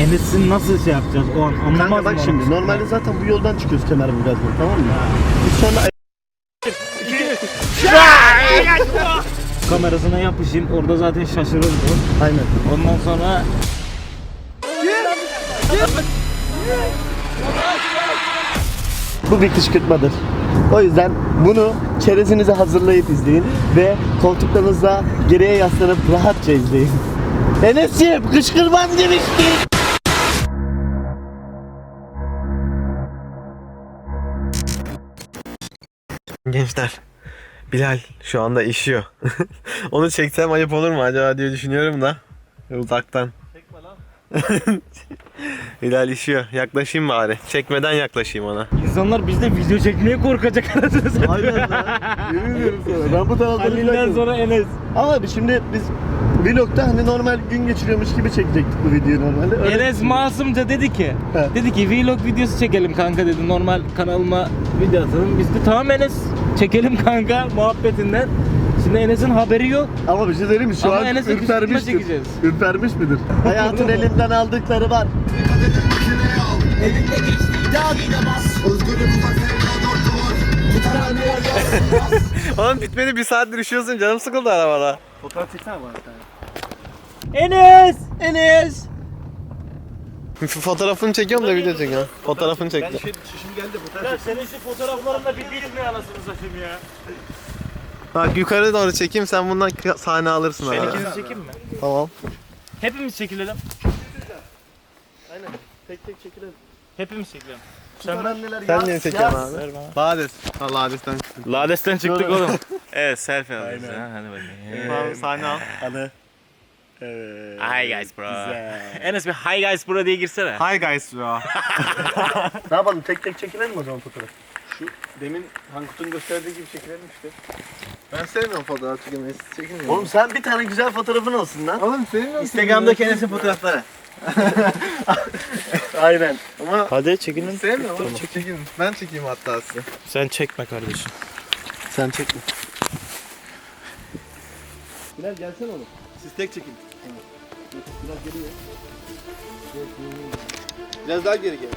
Enes'in nasıl şey yapacağız o an anlamaz Kanka bak mı şimdi normalde zaten bu yoldan çıkıyoruz Kemerburgaz'dan tamam mı? Biz sonra Kamerasına yapışayım orada zaten şaşırır bu. Aynen. Ondan sonra Bu bir kışkırtmadır. O yüzden bunu çerezinizi hazırlayıp izleyin ve koltuklarınızda geriye yaslanıp rahatça izleyin. Enes'ciğim kışkırtmam demişti. Gençler. Bilal şu anda işiyor. Onu çeksem ayıp olur mu acaba diye düşünüyorum da. Uzaktan. Çekme lan. Bilal işiyor. Yaklaşayım bari. Çekmeden yaklaşayım ona. insanlar bizde video çekmeye korkacak anasını satayım. Aynen lan. Yemin ediyorum sana. Ben bu taraftan Halil'den sonra Enes. Ama abi şimdi biz vlogda hani normal gün geçiriyormuş gibi çekecektik bu videoyu normalde. Öyle- Enes masumca dedi ki He. dedi ki vlog videosu çekelim kanka dedi normal kanalıma video atalım. Biz de tamam Enes çekelim kanka muhabbetinden. Şimdi Enes'in haberi yok. Ama bir şey söyleyeyim mi? Şu Ama an Enes'e kışkırtma ürpermiştir. çekeceğiz. Ürpermiş midir? Hayatın elinden aldıkları var. Oğlum bitmedi bir saattir üşüyorsun canım sıkıldı arabada. Fotoğraf çeksene bana Enes! Enes! Fotoğrafını çekiyorum da video çekiyorum. Fotoğrafını çektim. Ya senin şu fotoğraflarında bir bitmiyor anasını satayım ya. Bak yukarı doğru çekeyim sen bundan sahne alırsın Ben arada. ikinizi çekeyim mi? Tamam. Hepimiz çekilelim. Aynen. Tek tek çekilelim. Hepimiz çekilelim. Sen neler Sen niye çekiyorsun abi? Lades. Ha Lades'ten çıktın. Lades'ten çıktık oğlum. Evet selfie alıyoruz. Ha, hadi bakayım. Tamam sahne al. Hadi. Evet. Hi guys bro. Güzel. Enes bir hi guys bro diye girsene. Hi guys bro. Ne yapalım? Tek tek çekilelim mi o zaman fotoğraf? Demin Hankut'un gösterdiği gibi çekilelim işte. Ben sevmiyorum fotoğraf çekilmeyi. Siz çekin Oğlum sen bir tane güzel fotoğrafın olsun lan. Oğlum sevmiyorum. Instagram'daki Enes'in fotoğrafları. Aynen. Ama Hadi çekilin. sevmiyorum oğlum. Çekin. Ben çekeyim hatta size. Sen çekme kardeşim. Sen çekme. Bilal gelsene oğlum. Siz tek çekin. Biraz geriye. Biraz daha geri gel.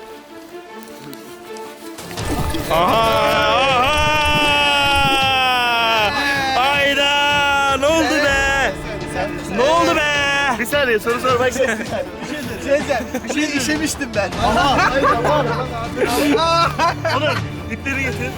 Hayda! Ne oldu be? Ne oldu be? Bir saniye soru sormak istiyorum. Bir şey diyeceğim. Bir şey işemiştim ben. Aha. Hayır aman. Oğlum ipleri getir.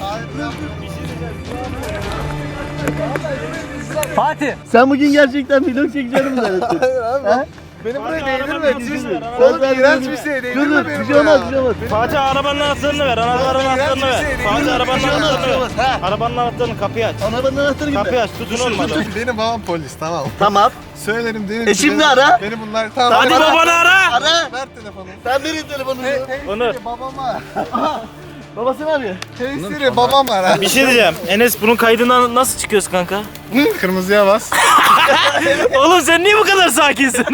Fatih. Sen bugün gerçekten vlog çekeceğini mi zannettin? Hayır abi. He? Beni buraya arabanın değdirme. anahtarını Oğlum Ben- iğrenç bir şey Dur değdirme dur beni bir şey olmaz bir şey olmaz. Fatih arabanın anahtarını ver. Arabanın Oğlum, anahtarını ver. şey, Fatih arabanın şey şey anahtarını ver. Arabanın anahtarını kapıyı aç. Arabanın anahtarı gibi. Kapıyı aç. Tutun olmadan. Benim babam polis tamam. Tamam. Söylerim derim. E şimdi beni- ara. Beni bunlar tamam. Hadi babanı ara. Ara. Ver telefonu. Sen verin telefonunu. Onur. Babama. Babası mı arıyor? Hey Siri babam ara. Bir şey diyeceğim. Enes bunun kaydından nasıl çıkıyoruz kanka? Kırmızıya bas. Oğlum sen niye bu kadar sakinsin?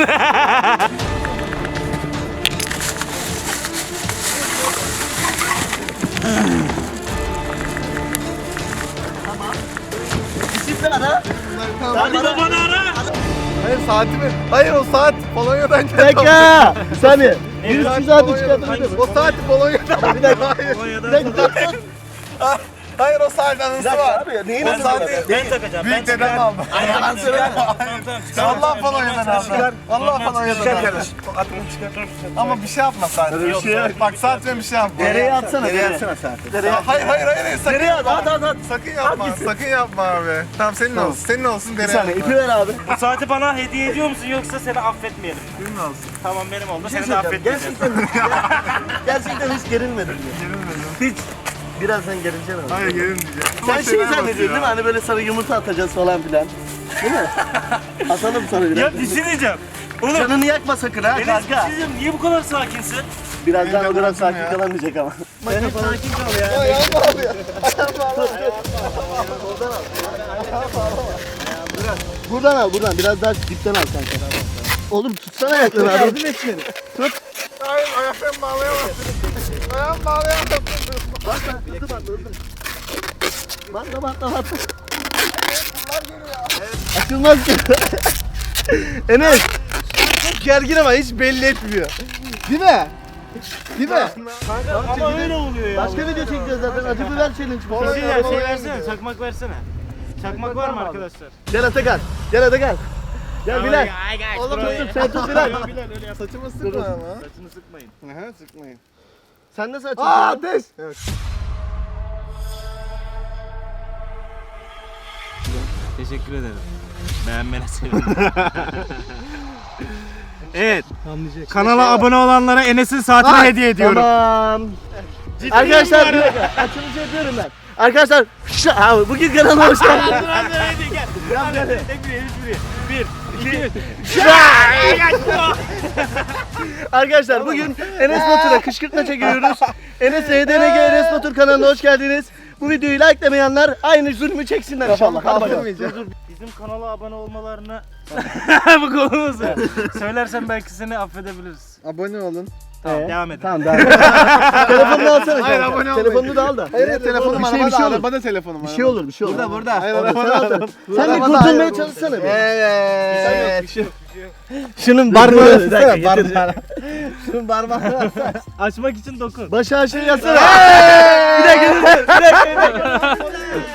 Hadi babanı ara. Hayır saatimi. Hayır o saat Polonya'dan geldi. dakika. Bir saniye. Bir Saat Polonya'dan. çıkartabilir O saat Polonya'dan. Bir dakika. Hayır. Bir. Hayır o saat anısı var. Abi neyin O anısı saati var? Ben takacağım. büyük dedem aldı. Ay yalan söyleme. Allah Polonya'dan aldı. Allah Polonya'dan Çıkar aldı. kardeşim. Yok. bir şey yapma bir şey yok. Bak ve bir şey yapma. Nereye atsana? Nereye nereye? atsana at? Hayır hayır hayır sakın yapma. At at at. Sakın yapma. Sakın yapma abi. Tamam senin olsun. Senin olsun Bir dereye saniye atma. ipi ver abi. Bu saati bana hediye ediyor musun yoksa seni affetmeyelim? Senin olsun. Tamam benim oldu. Bir şey Seni de affetmeyeceğim. Gerçekten hiç gerilmedin? Gerilmedim. Hiç. Birazdan geleceksin ama. Hayır gerilmeyeceğim. Sen şey zannediyorsun değil mi? Hani böyle sana yumurta atacağız falan filan. Değil mi? Atalım sana biraz. Ya bir şey diyeceğim. Oğlum Canını yakma sakın ha Enes bir kanka. şey diyeceğim. Niye bu kadar sakinsin? Birazdan o kadar sakin ya. kalamayacak ama. Sen hep sakin kal ya. Ayağım ağrıyor. Buradan al buradan biraz daha dipten al kanka. Oğlum tutsana ayaklarını abi. Yardım et beni. Tut. Hayır ayaklarımı bağlayamazsın. Ayağımı bağlayamazsın. Bak bak hızlı bak hızlı. Batla batla batla. Açılmaz ki. Enes. gergin ama hiç belli etmiyor. Değil mi? Değil mi? Ama öyle oluyor ya. Başka video çekeceğiz zaten. Acı biber challenge bu. Bir şey, ya, şey versene, çakmak versene. Çakmak var mı arkadaşlar? Gel Atakan. Gel Atakan. Gel Bilal. Oğlum Oğlum dur dur sen tut Bilal. Bilal öyle yap. Saçımı sıkma ama. Saçını sıkmayın. Aha sıkmayın. Sen nasıl Aa açıyorsun? ateş. Evet. Teşekkür ederim. Beğenmene sevindim. evet. Kanala abone olanlara Enes'in saatini hediye ediyorum. Tamam. Arkadaşlar bir dakika. Açılışı yapıyorum ben. Arkadaşlar şu, ha, bugün kanalıma hoş geldiniz. Bir, iki, Arkadaşlar bugün Enes Batur'a kışkırtma çekiyoruz. Enes EDNG Enes Batur kanalına hoş geldiniz. Bu videoyu likelemeyenler aynı zulmü çeksinler inşallah. Hadi bakalım. Kaldırmayacağım. Bizim kanala abone olmalarını bu konumuzu söylersen belki seni affedebiliriz. Abone olun. Tamam Ee? devam edin. Tamam devam. Telefonunu alsana Hayır, kanka. abone olmayın. Telefonunu da al da. Hayır telefonum Bir şey, arabada, bir şey olur. arabada telefonum Bir şey olur bir şey olur. Burada burada. Hayır Sen arabada. al da. Sen bir kurtulmaya çalışsana bir. Evet. Şunun Parmağını Bir dakika, sıksana getir. parmağını. Şunun parmağını versene. Açmak için dokun. Başı aşağı yazsana. bir dakika dur, dur, bir dakika bir dakika.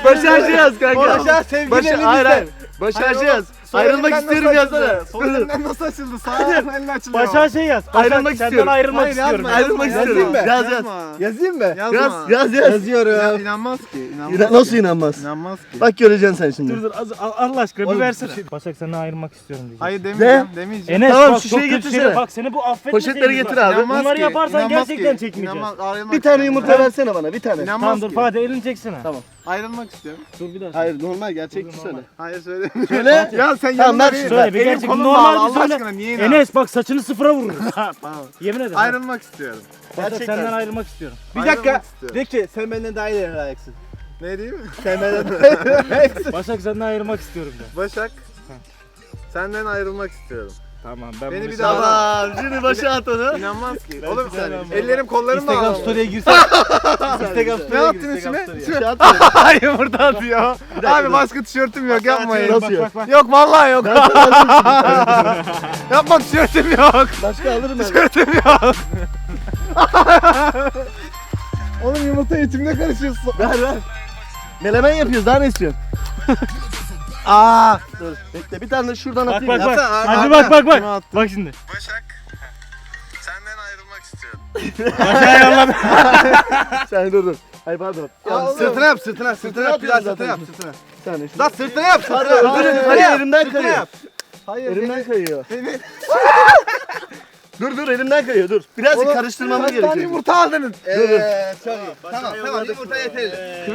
Başı aşağı yaz kanka. Aşağı sevgili Başı hayır. Başı aşağı yaz. Ayrılmak elinden istiyorum nasıl yazsana. açıldı? Sol elinden nasıl açıldı? Sağ elin açılıyor. Başa aşağı yaz. Başak, Ayrılmak senden istiyorum. ayrılmak Hayır, istiyorum. yazma, Ayrılmak yazma, istiyorum. yazma. Yaz, yaz. Yazma. Yazayım mı? Yazma. Yaz yaz yaz. Yazıyorum. Ya, inanmaz ki. İnanmaz. İna- Nasıl inanmaz? İnanmaz ki. Bak göreceksin sen şimdi. Dur dur az- al- Allah aşkına bir Oğlum, versene. şey- Başak senden ayrılmak istiyorum diyeceğim. Hayır demeyeceğim. Demeyeceğim. Enes Tamam, bak şu çok şeyi kötü getirsene. şeyler. Bak seni bu affetmeyeceğiz. Poşetleri getir abi. İnanmaz Bunları ki, yaparsan inanmaz gerçekten çekmeyeceğiz. İnanmaz, ayrılmak Bir tane yumurta versene bana bir tane. İnanmaz Tamam dur ki. Fatih elini çeksene. Tamam. Ayrılmak istiyorum. Dur bir daha. Hayır normal gerçekçi söyle. Hayır söyle. Söyle. ya sen Tamam, yanına değil. Söyle bir Elim gerçek kolum normal bağlı, bir Allah söyle. aşkına niye inan? Enes bak saçını sıfıra vururuz. Tamam. Yemin ederim. Ayrılmak istiyorum. Başak Gerçekten. senden ayrılmak istiyorum. Bir dakika. De ki sen benden daha iyi layıksın. Ne diyeyim? Sen benden daha iyi Başak senden ayrılmak istiyorum de. Başak. Senden ayrılmak istiyorum. Tamam ben Beni bunu bir daha- Tamam şimdi başa at onu. İnanmaz ki. Ben Oğlum inanmam. ellerim kollarım Instagram bağlı. story'e girsen. Instagram Ne story'e yaptın gir? Instagram story'e. Şey atma. Hayır burada atıyor. Abi başka tişörtüm yok yapmayın. Nasıl yok? Yok vallahi yok. Yapma tişörtüm yok. Başka alırım ben. Tişörtüm yok. Oğlum yumurta etimle karışıyorsun. Ver ver. Melemen yapıyoruz daha ne istiyorsun? Aa. Dur bekle bir tane de şuradan Bak atayım. bak bak. Yapsana, Hadi bak bak bak. Bak şimdi. Başak. Senden ayrılmak istiyorum. Başak yolladı. Sen dur dur. Ay pardon. Ya, sırtına yap sırtına sırtına yap biraz sırtına yap sırtına. Bir saniye. Lan sırtına yap sırtına. Hadi öldürün. Hayır elimden kayıyor. Hayır. Elimden kayıyor. Dur dur elimden kayıyor dur. Birazcık Oğlum, karıştırmamız kaç tane gerekiyor. yumurta aldınız? Dur, dur. Eee çok iyi. Tamam tamam yumurta yeter. Ee,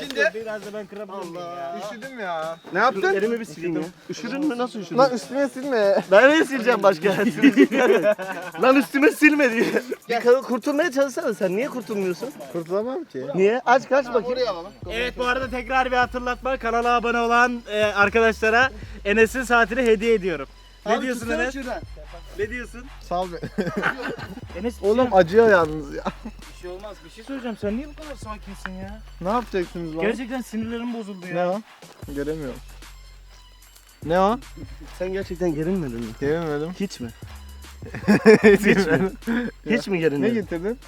Şimdi Biraz da ben kırabilirim ya. üşüdüm ya. Ne yaptın? Elimi bir sileyim ya. Üşüdün mü? Nasıl üşüdün? Lan üstüme silme. Ben ne sileceğim başka? Lan üstüme silme diye. Bir ka- kurtulmaya çalışsana sen. Niye kurtulmuyorsun? Kurtulamam ki. Niye? Aç kaç bakayım. Evet bu arada tekrar bir hatırlatma. Kanala abone olan e, arkadaşlara Enes'in saatini hediye ediyorum. Ne diyorsun Enes? Ne diyorsun? Sal be. Enes Oğlum acıyor yalnız ya. bir şey olmaz. Bir şey söyleyeceğim. Sen niye bu kadar sakinsin ya? Ne yapacaksınız lan? Gerçekten sinirlerim bozuldu ya. Ne o? Göremiyorum. Ne o? Sen gerçekten gerilmedin mi? Görmedim. Hiç mi? Hiç mi? Hiç mi Ne gerilmedin? getirdin?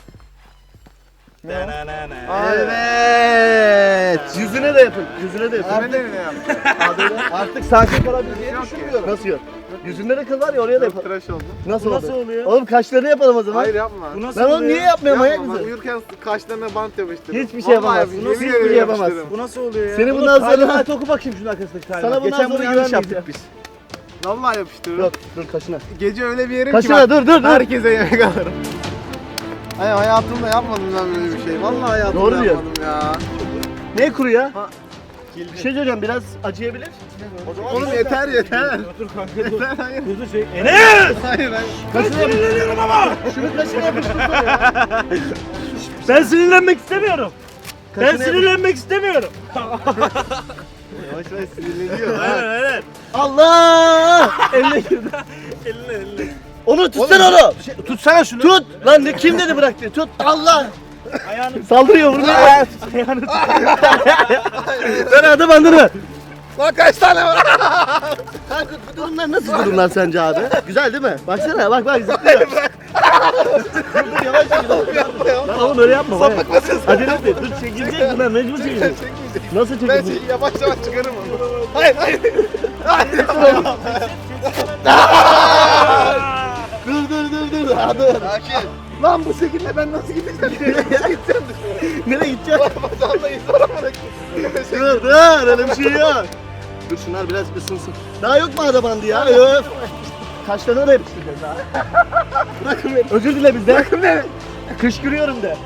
Evet. Yüzüne de yapın. Yüzüne de yapın. Ne yaptın? Artık sakin kalabileceğini düşünmüyorum. Nasıl yok? Yüzünde de kıl var ya oraya da yapalım. tıraş oldum. Nasıl Bu oldu? nasıl oluyor? Oğlum kaşlarını yapalım o zaman. Hayır yapma. Bu nasıl Ben onu oluyor? niye yapmıyorum manyak Yapma. Bak mısın? uyurken kaşlarına bant yapıştırdım. Hiçbir şey Vallahi yapamazsın. yemin Nasıl ederim hiçbir şey yapamazsın? yapıştırdım. Bu nasıl oluyor ya? Seni Oğlum, bundan sonra... talimat oku bakayım şunu arkasındaki talimat. Sana bundan Geçen sonra bunu yanlış güvenmeyeceğim. yaptık biz. Vallahi yapıştırdım. Yok dur kaşına. Gece öyle bir yerim ki Kaşına bak, dur dur dur. herkese yemek alırım. Ay hayatımda yapmadım ben böyle bir şey. Vallahi hayatımda Doğru diyor. yapmadım ya. Ne kuru ya? Ha. Bir şey söyleyeceğim biraz acıyabilir. Oğlum yeter yeter. Dur kanka dur. Yeter hayır. Dur şey. Enes! Hayır hayır. kaşına yapıştır. ama. Şunu kaşına yapıştır ya. Ben sinirlenmek istemiyorum. Ben Kaşına sinirlenmek istemiyorum. Yavaş yavaş sinirleniyor. Aynen aynen. Allah! Eline girdi. Eline eline. Onu tutsana onu. Tutsana şunu. Tut. Lan ne kim dedi bırak diye. Tut. Allah. Ayağını Saldırıyor burada. ayağını Ben adam andırma. Lan kaç tane var? Kanka bu durumlar nasıl durumlar sence abi? Güzel değil mi? Baksana bak bak zıplıyor. dur yavaş yavaş. Lan oğlum öyle yapma. bak. Acele etme. Dur çekilecek bunlar mecbur çekilecek. Nasıl Ben çekilecek? şey yavaş yavaş çıkarım onu. Hayır hayır. Hayır. Dur dur Ha. Sakin. Lan bu şekilde ben nasıl gideceğim? Nereye gideceğim? Nereye gideceğiz? Bacağımla iz var ama. Dur dur öyle bir şey yok. Dur şunlar biraz ısınsın. Daha yok mu arabandı ya? Yok. Kaşlarına da yapıştıracağız daha. Bırakın beni. Özür dile bizden. Bırakın beni. Kışkırıyorum de.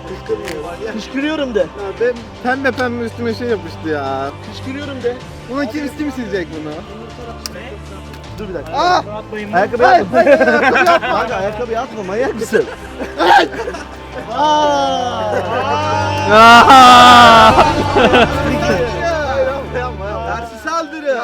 Kışkırıyorum de. Ya ben pembe pembe üstüme şey yapıştı ya. Kışkırıyorum de. Bunu kim kim silecek bunu? Dur bir dakika. Ah! Atmayın. Ayakkabı atma. Kanka ayakkabı atma manyak mısın? Aa! Tersi saldırı.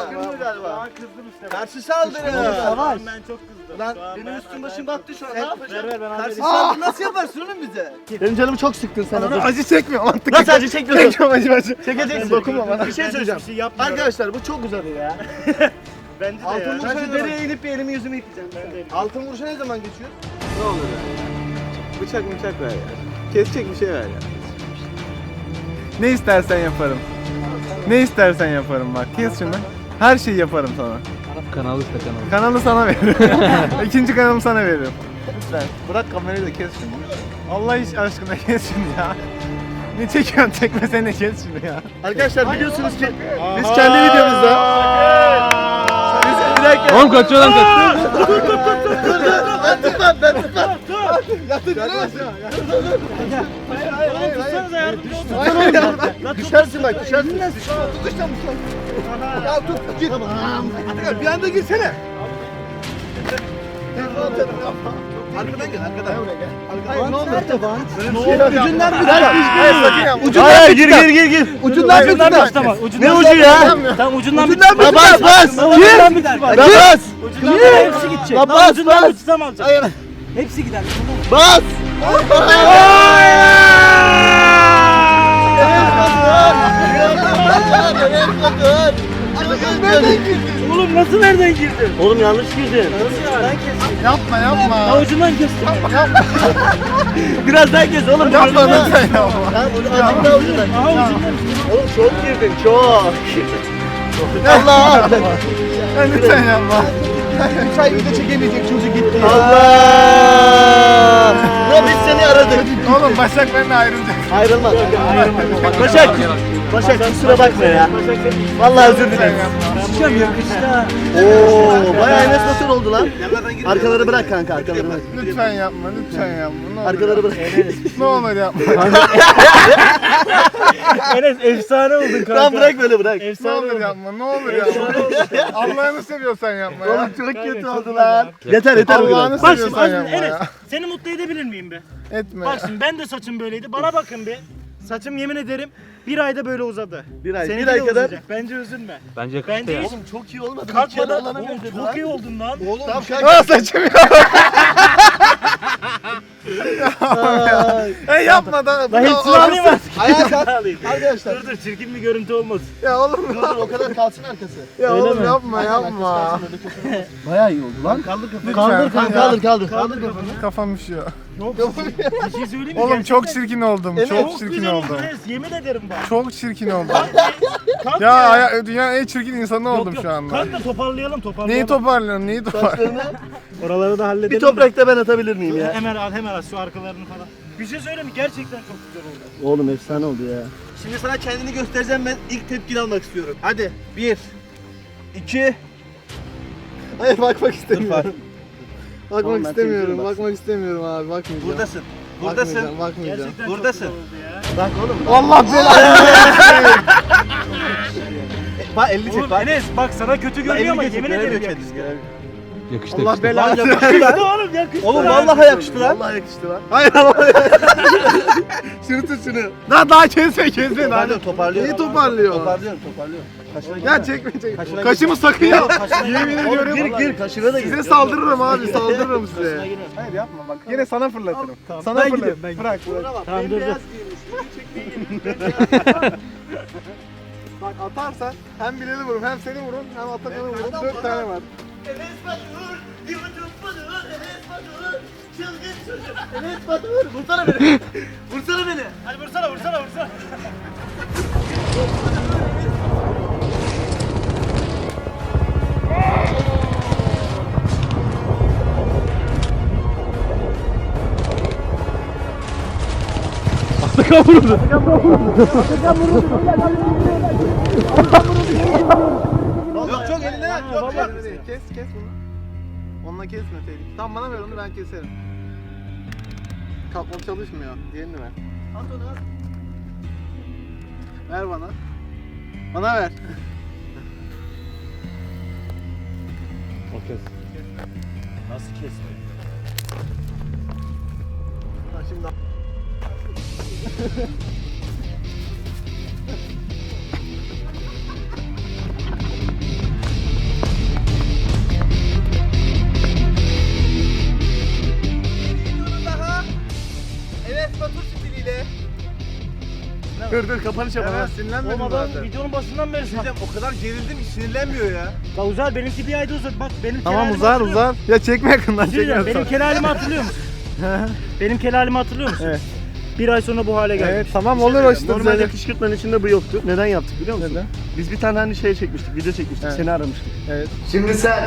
Tersi saldırı. Savaş. Ben çok kızdım. Lan benim ben- üstüm başım battı şu an. Ne yapacağım? Ver ver ben Tersi halledeyim. saldırı nasıl yaparsın oğlum bize? Benim canımı çok sıktın sen. Dur. acı çekmiyor mantıklı. Nasıl acı çekmiyorsun? Çekiyorum acı acı. Çekeceksin. Dokunma bana. Bir şey söyleyeceğim. Arkadaşlar bu çok uzadı ya. Bence de Altın ya. vuruşa de dereye inip bir elimi yüzümü yıkayacağım. Altın vuruşa ne zaman geçiyor? Ne olur ya? Bıçak bıçak ver ya. Kesecek bir şey ver ya. Ne istersen yaparım. Ne istersen yaparım bak. Kes şunu. Her şeyi yaparım sana. Kanal işte kanal. Kanalı sana veririm. İkinci kanalımı sana veririm. Lütfen bırak kamerayı da kes şunu. Allah iş aşkına kes şunu ya. Ne çekiyorsun çekmesene kes şunu ya. Arkadaşlar biliyorsunuz ki biz kendi videomuzda. Oğlum kaçıyor lan kaçıyor. Dur dur ben tutmam ben tutmam. Yatır aşağı. Hayır hayır hayır. Düşersin bak düşersin. Tutuştan Ya tut git. Atakan bir anda girsene. Arkadan gel arkadan. Hayır ne olur. Ne oldu? Ucundan bir Hayır yapma. Ucundan Hayır gir gir gir gir. Ucundan bir Ucundan tutar. tut ama. Ne Ucundan ucu ya? Tamam ucundan bir Ucundan La bas bas. Ucundan. La bas. Ucundan bir hepsi gidecek. Lan bas, ucundan bas. bir tutam alacak. Hayır. Hepsi gider. Bas. Oğlum nasıl nereden girdin? Oğlum yanlış girdin. Yapma Ya yapma. ucundan kestim. Biraz daha kes oğlum. Yapma lütfen yapma. Tamam bunu azıcık daha ucundan. Aha ucundan. Oğlum çok girdin çok. Allah. Ya Lütfen yapma. Üç ay video çekemeyecek çocuk gitti. Allah. Ya biz seni aradık. Oğlum Başak benimle ayrılacak. Ayrılma. Başak. Başak kusura bakma ya. Vallahi özür dilerim. Sıçacağım yakışta. Oo, bayağı Enes Batur oldu lan. Arkaları bırak kanka, arkaları bırak. Lütfen yapma, lütfen yapma. Ne olur, Arkaları bırak. ne olur yapma. Enes efsane oldun kanka. Tamam bırak böyle bırak. ne Efsane olur oldun. yapma, ne olur yapma. Allah'ını seviyorsan yapma ya. Oğlum çok kötü oldu lan. Yeter yeter bu Allah'ını kadar. Bak şimdi seviyorsan yapma Enes ya. seni mutlu edebilir miyim be? Etme. Bak şimdi ben de saçım böyleydi. Bana bakın bir. Saçım yemin ederim bir ayda böyle uzadı. Bir ay, bir ay de kadar. uzayacak. Bence üzülme. Bence Bence hiç Oğlum çok iyi olmadı. kalkmadan. Oğlum, Oğlum, çok iyi oldun lan. Oğlum tamam Aa saçım ya. Ay. Hey yapma da. Lan hepsini alayım artık. Ayağa kalk. Alayım. Arkadaşlar. Dur dur çirkin bir görüntü olmasın. Ya oğlum. Dur dur o kadar kalsın arkası. Ya Öyle oğlum mi? yapma yapma. Bayağı iyi oldu lan. Kaldır kafanı. Kaldır kanka ya. kaldır kaldır. Kaldır kafanı. Kafam üşüyor. Bir şey söyleyeyim mi? Oğlum çok Gerçekten çirkin oldum. Evet. Çok Çok çirkin güzel oldum. Enes. Yemin ederim bak. Çok çirkin oldum. Kalk Ya aya- dünyanın en çirkin insanı Yok, oldum yok. şu anda. Kalk da toparlayalım toparlayalım. Neyi toparlıyorum? Neyi toparlıyorum? Saçlarını Oraları da halledelim. bir de. toprakta ben atabilir miyim ya? Hemen al hemen al şu arkalarını falan. Bir şey söyleyeyim mi? Gerçekten çok güzel oldu. Oğlum efsane oldu ya. Şimdi sana kendini göstereceğim ben ilk tepkini almak istiyorum. Hadi. Bir. iki. Hayır bakmak istemiyorum. Bakmak ben istemiyorum. temizliyorum. Bakmak istemiyorum abi. Bakmayacağım. Buradasın. Buradasın. Bakmayacağım. Bakmayacağım. Gerçekten Buradasın. çok güzel oldu ya. Bak oğlum. Allah belanı. Bak elini çek Oğlum bak. Enes bak sana kötü görünüyor ama yemin ederim. Yakıştı. Allah yakıştı. belanı. Yakıştı oğlum yakıştı. Oğlum lan. vallahi yakıştı lan. Vallahi yakıştı lan. Hayır ama. tut şunu. Daha daha kesme kesme. Daha Toparlıyorum toparlıyorum. Neyi toparlıyor? Toparlıyorum toparlıyorum. Kaşına Ya çekme çekme. Kaşına Kaşımı sakın ya. Kaşına Yemin gir. ediyorum. Oğlum, Gir gir kaşına da gir. Size saldırırım abi saldırırım size. Kaşına girer. Hayır yapma bak. Yine sana fırlatırım. Tamam, Sana ben fırlatırım. gidiyorum, ben Bırak bırak. Tamam dur dur. Bak atarsan hem Bilal'i vurun hem seni vurun hem Atakan'ı vurun. Dört tane var. Enes Batur, YouTube Batur, Enes Batur, çılgın çocuk. Enes Batur, vursana beni. vursana beni. Hadi vursana vursana vursana. Yok Onunla kesme tehlike. Tamam bana ver onu ben keserim. Kalkmak çalışmıyor. Diğerini ver. At onu at. Ver bana. Bana ver. O kes. Nasıl kesme? Ha, şimdi Dur dur kapanış Ya ben yapalım. sinirlenmedim Oğlum adam zaten. videonun başından beri Diyeceğim, o kadar gerildim ki sinirlenmiyor ya. Bak uzar benimki bir ayda uzar. Bak benim Tamam kelalimi uzar uzar. Ya çekme yakından şey çekme. Benim kelalimi hatırlıyor musun? benim kelalimi hatırlıyor musun? Evet. Bir ay sonra bu hale gelmiş. Evet tamam olur o işte Normalde düzelir. kışkırtmanın içinde bu yoktu. Neden yaptık biliyor musun? Neden? Biz bir tane hani şey çekmiştik, video çekmiştik. Evet. Seni aramıştık. Evet. Şimdi sen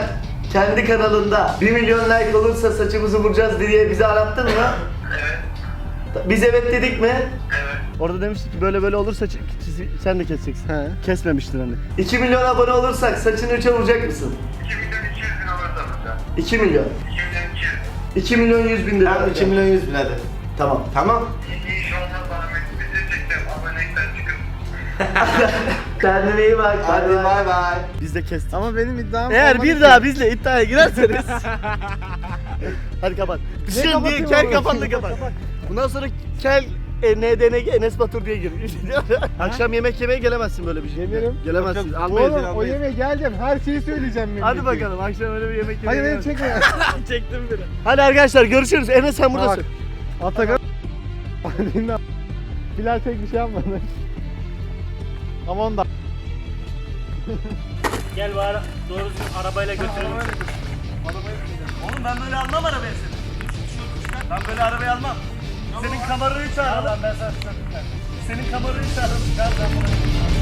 kendi kanalında 1 milyon like olursa saçımızı vuracağız diye bizi arattın mı? Evet. Biz evet dedik mi? Evet. Orada demiştik ki böyle böyle olursa sen de keseceksin. He. Kesmemiştin hani. 2 milyon abone olursak saçını 3'e vuracak mısın? 2 milyon 200 bin alırsa mesela. 2 milyon. 2 milyon 200. 2 milyon 100 bin lira. Tamam 2 milyon 100 bin hadi. Tamam. Tamam. İyi olmaz Ahmet. Bizi çektim. Abonelikten çıkın. Kendine iyi bak. Hadi bay bay. Biz de kestik. Ama benim iddiam Eğer bir ki. daha bizle iddiaya girerseniz Hadi kapat. Şimdi kapatayım kel oğlum? kapandı kapat. Bundan sonra kel e, NDNG Enes Batur diye gir. Akşam yemek yemeye gelemezsin böyle bir şey. Gelirim. Gelemezsin. Oğlum Almayız. o almayız. yemeğe geleceğim. Her şeyi söyleyeceğim benim. Hadi bakalım akşam öyle bir yemek yemeye Hayır beni gelemezsin. çekme. Çektim bile. Hadi arkadaşlar görüşürüz. Enes sen buradasın. Atakan Dinle. Bilal pek bir şey yapmadı. Ama onda. Gel bari doğru düzgün arabayla götürelim. Oğlum ben böyle almam arabayı seni. Ben böyle arabayı almam. Senin kamerayı çağıralım. Ben sana Senin kamerayı çağıralım. Gel ben.